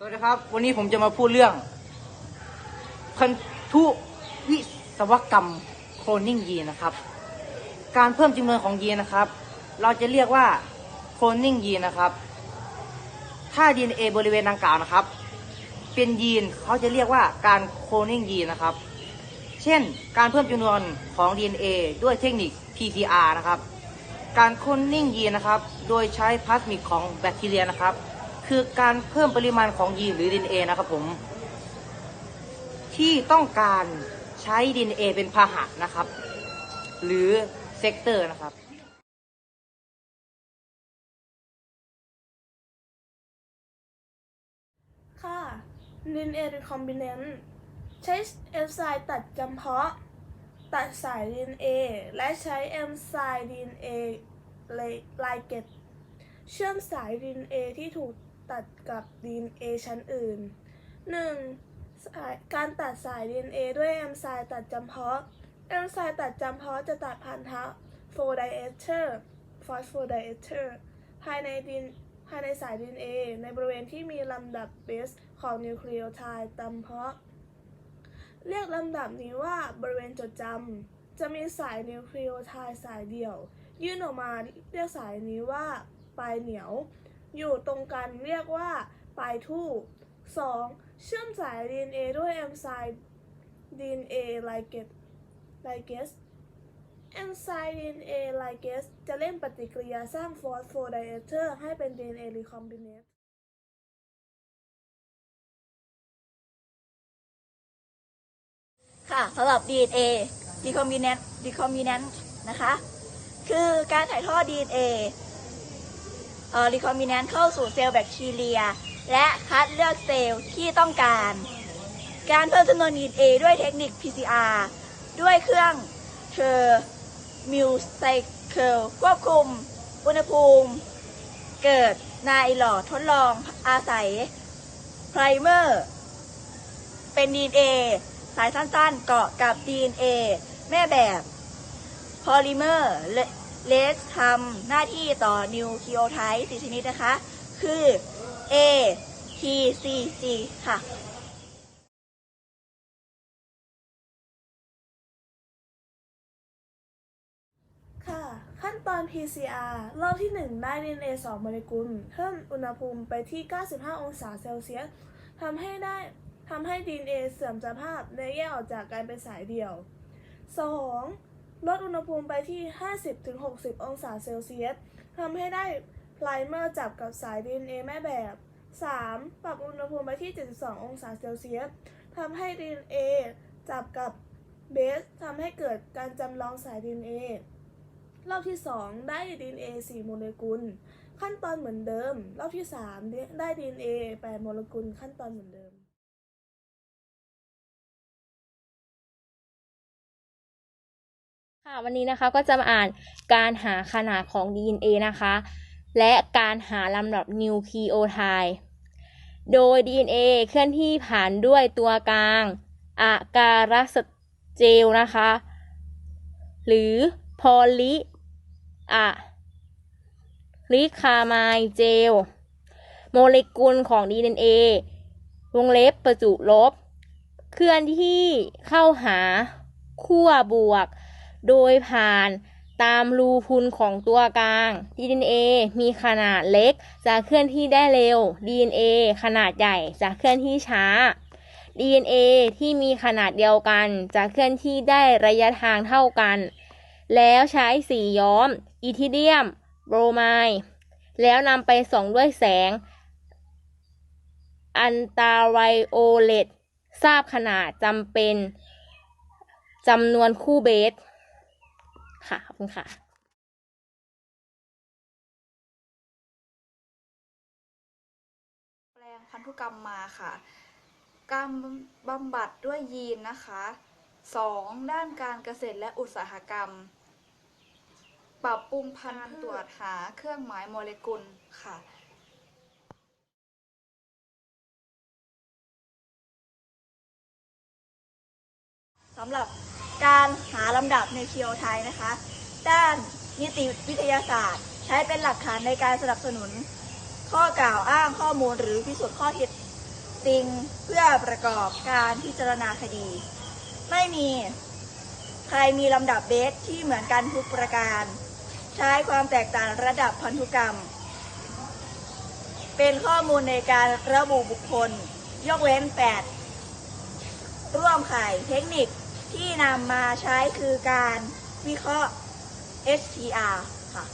สวัสดีครับ วันนี้ผมจะมาพูดเรื่องพันธุวิศวกรรมโคลนนิ่งยีนนะครับ การเพิ่มจำนวนของยีนนะครับ เราจะเรียกว่าโคลนนิ่งยีนนะครับ ถ้า DNA บริเวณดังกล่าวนะครับ เป็นยีนเขาจะเรียกว่าการโคลนนิ่งยีนนะครับ เช่น การเพิ่มจำนวนของ DNA ด้วยเทคนิค PCR นะครับ การโคลนนิ่งยีนนะครับ โดยใช้พลาสมิกของแบคทีเรียนะครับ คือการเพิ่มปริมาณของยีนหรือ DNA นะครับผม ที่ต้องการใช้ DNA เป็นพาหะนะครับ หรือเซกเตอร์นะครับค่ะ DNA recombinant ใช้เอนไซม์ตัดจำเพาะ ตัดสาย DNA และใช้เอนไซม์ DNA ไลเกตเชื่อมสาย DNA ที่ถูก ตัดกับ DNA ชั้นอื่น 1. การตัดสาย DNA ด้วยเอนไซม์ตัดจำเพาะเอนไซม์ตัดจำเพาะจะตัดพันธะ phosphodiester phosphodiester ภายในดินภายในสาย DNA ในบริเวณที่มีลำดับเบสของนิวคลีโอไทด์จำเพาะ เรียกลำดับนี้ว่าบริเวณจดจำจะมีสายนิวคลีโอไทด์สายเดี่ยว ยื่นออกมาเรียกสายนี้ว่าปลายเหนียว อยู่ตรงกันเรียกว่าปลายทู่ 2. เชื่อมสาย DNA ด้วยเอนไซม์ DNA ไลเกตไลเกสเอนไซม์ DNA ไลเกสจะเล่นปฏิกิริยาสร้างฟอสโฟไดเอเตอร์ให้เป็น DNA recombinase ค่ะสำหรับ DNA recombinant recombinant นะคะ คือการถ่ายทอด DNA เอ่อ recombinant เข้าสู่เซลล์แบคทีเรีย และคัดเลือกเซลล์ที่ต้องการ การเพิ่มจำนวน DNA ด้วยเทคนิค PCR ด้วยเครื่องเทอร์มิวไซเคิลควบคุม อุณหภูมิ เกิดในหลอดทดลองอาศัยไพรเมอร์เป็น DNA สายสั้นๆเกาะกับ DNA แม่แบบพอลิเมอร์ เลสทำหน้าที่ต่อนิวคลีโอไทด์สี่ชนิดนะคะ คือ A T C G ค่ะค่ะ ขั้นตอน PCR รอบที่ 1 ได้ DNA 2 โมเลกุล เพิ่มอุณหภูมิไปที่ 95 องศาเซลเซียสทำให้ได้ทำให้ DNA เสื่อมสภาพและแยกออกจากการเป็นสายเดี่ยว 2. ลดอุณหภูมิไปที่ 50-60 องศาเซลเซียสทำให้ได้ไพรเมอร์จับกับสาย DNA แม่แบบ 3. ปรับอุณหภูมิไปที่ 72 องศาเซลเซียสทำให้ DNA จับกับเบสทำให้เกิดการจำลองสาย DNA รอบที่ 2 ได้ DNA 4 โมเลกุล ขั้นตอนเหมือนเดิม รอบที่ 3 ได้ DNA 8 โมเลกุล ขั้นตอนเหมือนเดิม ค่ะวันนี้นะคะก็จะมาอ่านการหาขนาดของ DNA นะคะ และการหาลำดับนิวคลีโอไทด์โดย DNA เคลื่อนที่ผ่านด้วยตัวกลางอาการัสเจลนะคะ หรือพอลิอะลิคามายเจล โมเลกุลของ DNA วงเล็บประจุลบ เคลื่อนที่เข้าหาขั้วบวก โดยผ่านตามรูพุนของตัวกลาง DNA มีขนาดเล็ก จะเคลื่อนที่ได้เร็ว DNA ขนาดใหญ่ จะเคลื่อนที่ช้า DNA ที่มีขนาดเดียวกัน จะเคลื่อนที่ได้ระยะทางเท่ากัน แล้วใช้สีย้อม อีทิเดียม โบรไมด์แล้วนำไปส่องด้วยแสง อันตราไวโอเลตทราบขนาดจำเป็นจำนวนคู่เบส ค่ะขอบคุณค่ะแปลงพันธุกรรมมาค่ะ การบำบัดด้วยยีนนะคะ 2. ด้านการเกษตรและอุตสาหกรรม ปรับปรุงพันธุ์ตรวจหาเครื่องหมายโมเลกุลค่ะสำหรับ การหาลำดับในเคีโอไทป์นะคะ ด้านนิติวิทยาศาสตร์ ใช้เป็นหลักฐานในการสนับสนุน ข้อกล่าวอ้างข้อมูลหรือพิสูจน์ข้อเท็จสิ่งเพื่อประกอบการพิจารณาคดี ไม่มีใครมีลำดับเบสที่เหมือนกันทุกประการ ใช้ความแตกต่างระดับพันธุกรรม เป็นข้อมูลในการระบุบุคคล ยกเว้น 8 ร่วมข่ายเทคนิค ที่นำมาใช้คือการวิเคราะห์ STR ค่ะ